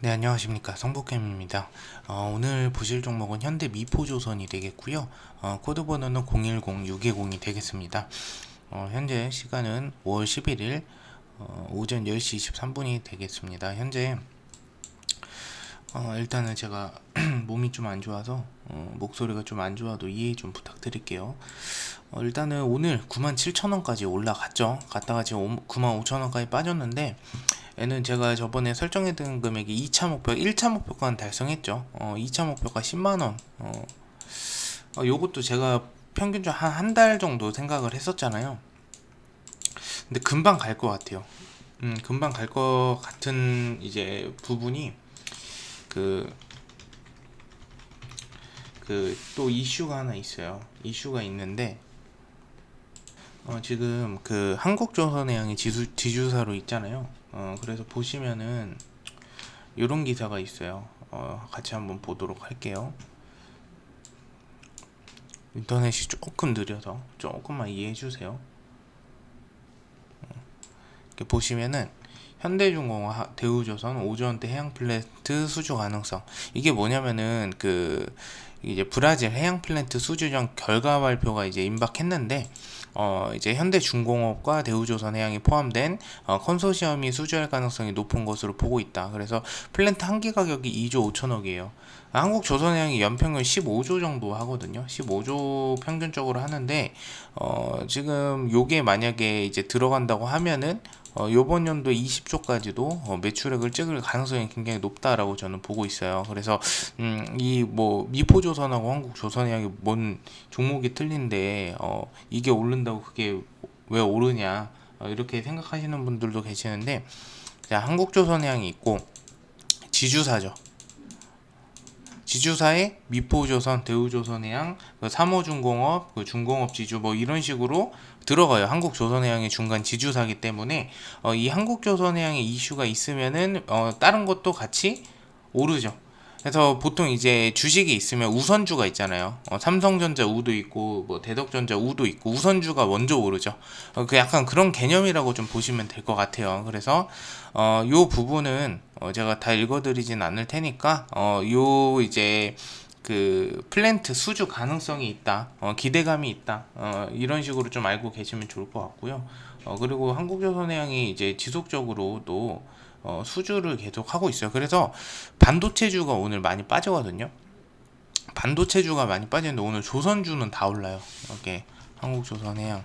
네 안녕하십니까. 성복캠입니다. 어, 오늘 보실 종목은 현대 미포조선이 되겠고요. 어, 코드 번호는 010620이 되겠습니다. 어, 현재 시간은 5월 11일 어, 오전 10시 23분이 되겠습니다. 현재 어, 일단은 제가 몸이 좀 안 좋아서 어, 목소리가 좀 안 좋아도 이해 좀 부탁드릴게요. 어, 일단은 오늘 97,000원까지 올라갔죠. 갔다가 지금 95,000원까지 빠졌는데 얘는 제가 저번에 설정해둔 금액이 2차 목표, 1차 목표가는 달성했죠. 어, 2차 목표가 10만원. 어, 어, 요것도 제가 평균적으로 한 한 달 정도 생각을 했었잖아요. 근데 금방 갈 것 같아요. 음, 금방 갈 것 같은 이제 부분이 그, 그 또 이슈가 하나 있어요. 이슈가 있는데, 어, 지금 그 한국조선해양이 지수, 지주사로 있잖아요. 어, 그래서 보시면은 이런 기사가 있어요. 어, 같이 한번 보도록 할게요. 인터넷이 조금 느려서 조금만 이해해 주세요. 이렇게 보시면은 현대중공업, 대우조선, 오전대 해양 플랜트 수주 가능성 이게 뭐냐면은 그 이제 브라질 해양 플랜트 수주전 결과 발표가 이제 임박했는데 어 이제 현대중공업과 대우조선해양이 포함된 어, 컨소시엄이 수주할 가능성이 높은 것으로 보고 있다. 그래서 플랜트 한 개 가격이 2조 5천억이에요. 한국 조선해양이 연평균 15조 정도 하거든요. 15조 평균적으로 하는데 어 지금 요게 만약에 이제 들어간다고 하면은 어, 요번 연도 20조까지도 어, 매출액을 찍을 가능성이 굉장히 높다라고 저는 보고 있어요. 그래서 음, 이 뭐 미포조선하고 한국조선해양이 뭔 종목이 틀린데 어, 이게 오른다고 그게 왜 오르냐 어, 이렇게 생각하시는 분들도 계시는데 자, 한국조선해양이 있고 지주사죠. 지주사에 미포조선, 대우조선해양, 그 삼호중공업, 그 중공업 지주 뭐 이런 식으로 들어가요. 한국조선해양의 중간 지주사기 때문에 어, 이 한국조선해양의 이슈가 있으면은 어, 다른 것도 같이 오르죠. 그래서 보통 이제 주식이 있으면 우선주가 있잖아요. 어, 삼성전자 우도 있고 뭐 대덕전자 우도 있고 우선주가 먼저 오르죠. 어, 그 약간 그런 개념이라고 좀 보시면 될 것 같아요. 그래서 어, 요 부분은 어, 제가 다 읽어드리진 않을 테니까 어, 요 이제 그 플랜트 수주 가능성이 있다, 어, 기대감이 있다, 어, 이런 식으로 좀 알고 계시면 좋을 것 같고요. 어, 그리고 한국조선해양이 이제 지속적으로도 어, 수주를 계속 하고 있어요. 그래서 반도체주가 오늘 많이 빠지거든요. 반도체주가 많이 빠지는데 오늘 조선주는 다 올라요. 이렇게 한국조선해양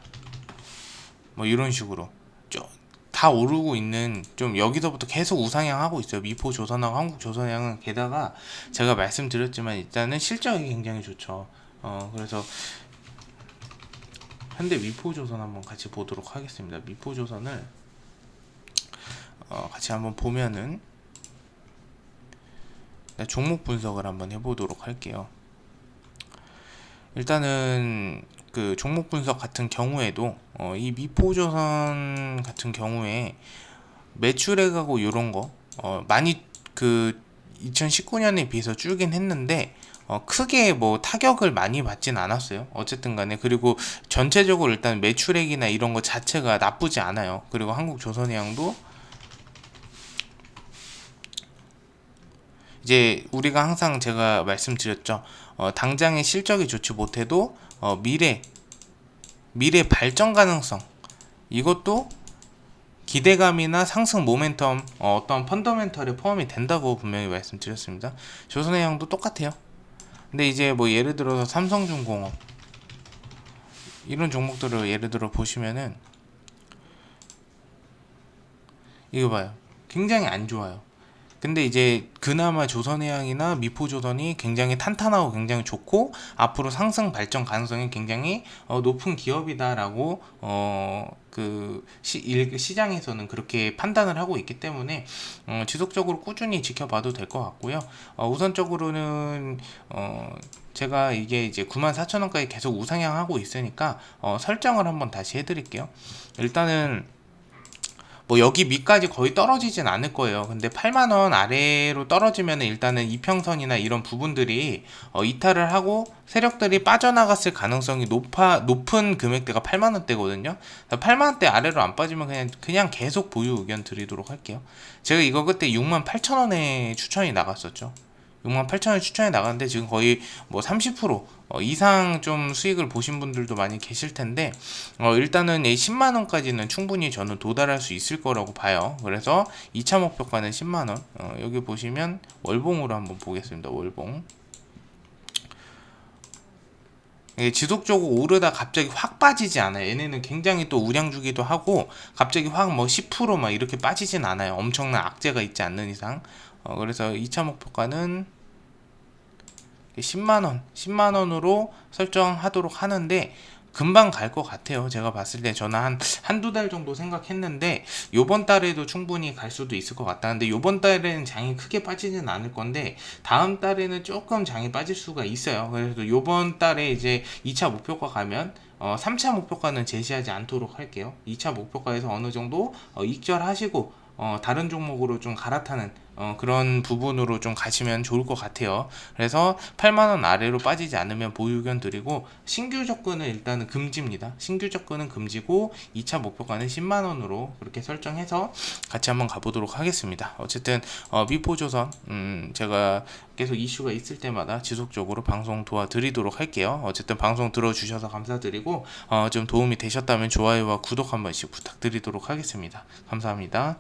뭐 이런 식으로 좀 다 오르고 있는 좀 여기서부터 계속 우상향 하고 있어요. 미포 조선하고 한국 조선향은 게다가 제가 말씀드렸지만 일단은 실적이 굉장히 좋죠. 어 그래서 현대 미포 조선 한번 같이 보도록 하겠습니다. 미포 조선을 어 같이 한번 보면은 네, 종목 분석을 한번 해보도록 할게요. 일단은 그 종목 분석 같은 경우에도 어, 이 미포조선 같은 경우에 매출액하고 이런 거 어, 많이 그 2019년에 비해서 줄긴 했는데 어, 크게 뭐 타격을 많이 받진 않았어요. 어쨌든 간에 그리고 전체적으로 일단 매출액이나 이런 거 자체가 나쁘지 않아요. 그리고 한국 조선해양도 이제 우리가 항상 제가 말씀드렸죠. 어, 당장의 실적이 좋지 못해도 어, 미래 미래 발전 가능성 이것도 기대감이나 상승 모멘텀 어, 떤 펀더멘털에 포함이 된다고 분명히 말씀드렸습니다. 조선해양도 똑같아요. 근데 이제 뭐 예를 들어서 삼성중공업 이런 종목들을 예를 들어 보시면은 이거 봐요. 굉장히 안 좋아요. 근데 이제 그나마 조선해양이나 미포조선이 굉장히 탄탄하고 굉장히 좋고 앞으로 상승 발전 가능성이 굉장히 어, 높은 기업이다라고 어, 그 시, 시장에서는 그렇게 판단을 하고 있기 때문에 어, 지속적으로 꾸준히 지켜봐도 될 것 같고요. 어, 우선적으로는 어, 제가 이게 이제 94,000원까지 계속 우상향하고 있으니까 어, 설정을 한번 다시 해드릴게요. 일단은 뭐 여기 밑까지 거의 떨어지진 않을 거예요. 근데 8만 원 아래로 떨어지면 일단은 이평선이나 이런 부분들이 어, 이탈을 하고 세력들이 빠져나갔을 가능성이 높아 높은 금액대가 8만 원대거든요. 8만 원대 아래로 안 빠지면 그냥 그냥 계속 보유 의견 드리도록 할게요. 제가 이거 그때 6만 8천 원에 추천이 나갔었죠. 6만 8천 원 추천이 나갔는데 지금 거의 뭐 30% 어, 이상 좀 수익을 보신 분들도 많이 계실 텐데 어, 일단은 이 10만 원까지는 충분히 저는 도달할 수 있을 거라고 봐요. 그래서 2차 목표가는 10만 원. 어, 여기 보시면 월봉으로 한번 보겠습니다. 월봉. 이게 지속적으로 오르다 갑자기 확 빠지지 않아요. 얘네는 굉장히 또 우량 주기도 하고 갑자기 확 뭐 10%막 이렇게 빠지진 않아요. 엄청난 악재가 있지 않는 이상. 어, 그래서 2차 목표가는 10만 원, 10만 원으로 설정하도록 하는데 금방 갈 것 같아요. 제가 봤을 때 저는 한 한두 달 정도 생각했는데 요번 달에도 충분히 갈 수도 있을 것 같다. 근데 요번 달에는 장이 크게 빠지진 않을 건데 다음 달에는 조금 장이 빠질 수가 있어요. 그래서 요번 달에 이제 2차 목표가 가면 어, 3차 목표가는 제시하지 않도록 할게요. 2차 목표가에서 어느 정도 어, 익절하시고 어, 다른 종목으로 좀 갈아타는 어, 그런 부분으로 좀 가시면 좋을 것 같아요. 그래서 8만원 아래로 빠지지 않으면 보유 의견 드리고 신규 접근은 일단은 금지입니다. 신규 접근은 금지고 2차 목표가는 10만원으로 그렇게 설정해서 같이 한번 가보도록 하겠습니다. 어쨌든 어, 미포조선 음, 제가 계속 이슈가 있을 때마다 지속적으로 방송 도와드리도록 할게요. 어쨌든 방송 들어주셔서 감사드리고 어, 좀 도움이 되셨다면 좋아요와 구독 한 번씩 부탁드리도록 하겠습니다. 감사합니다.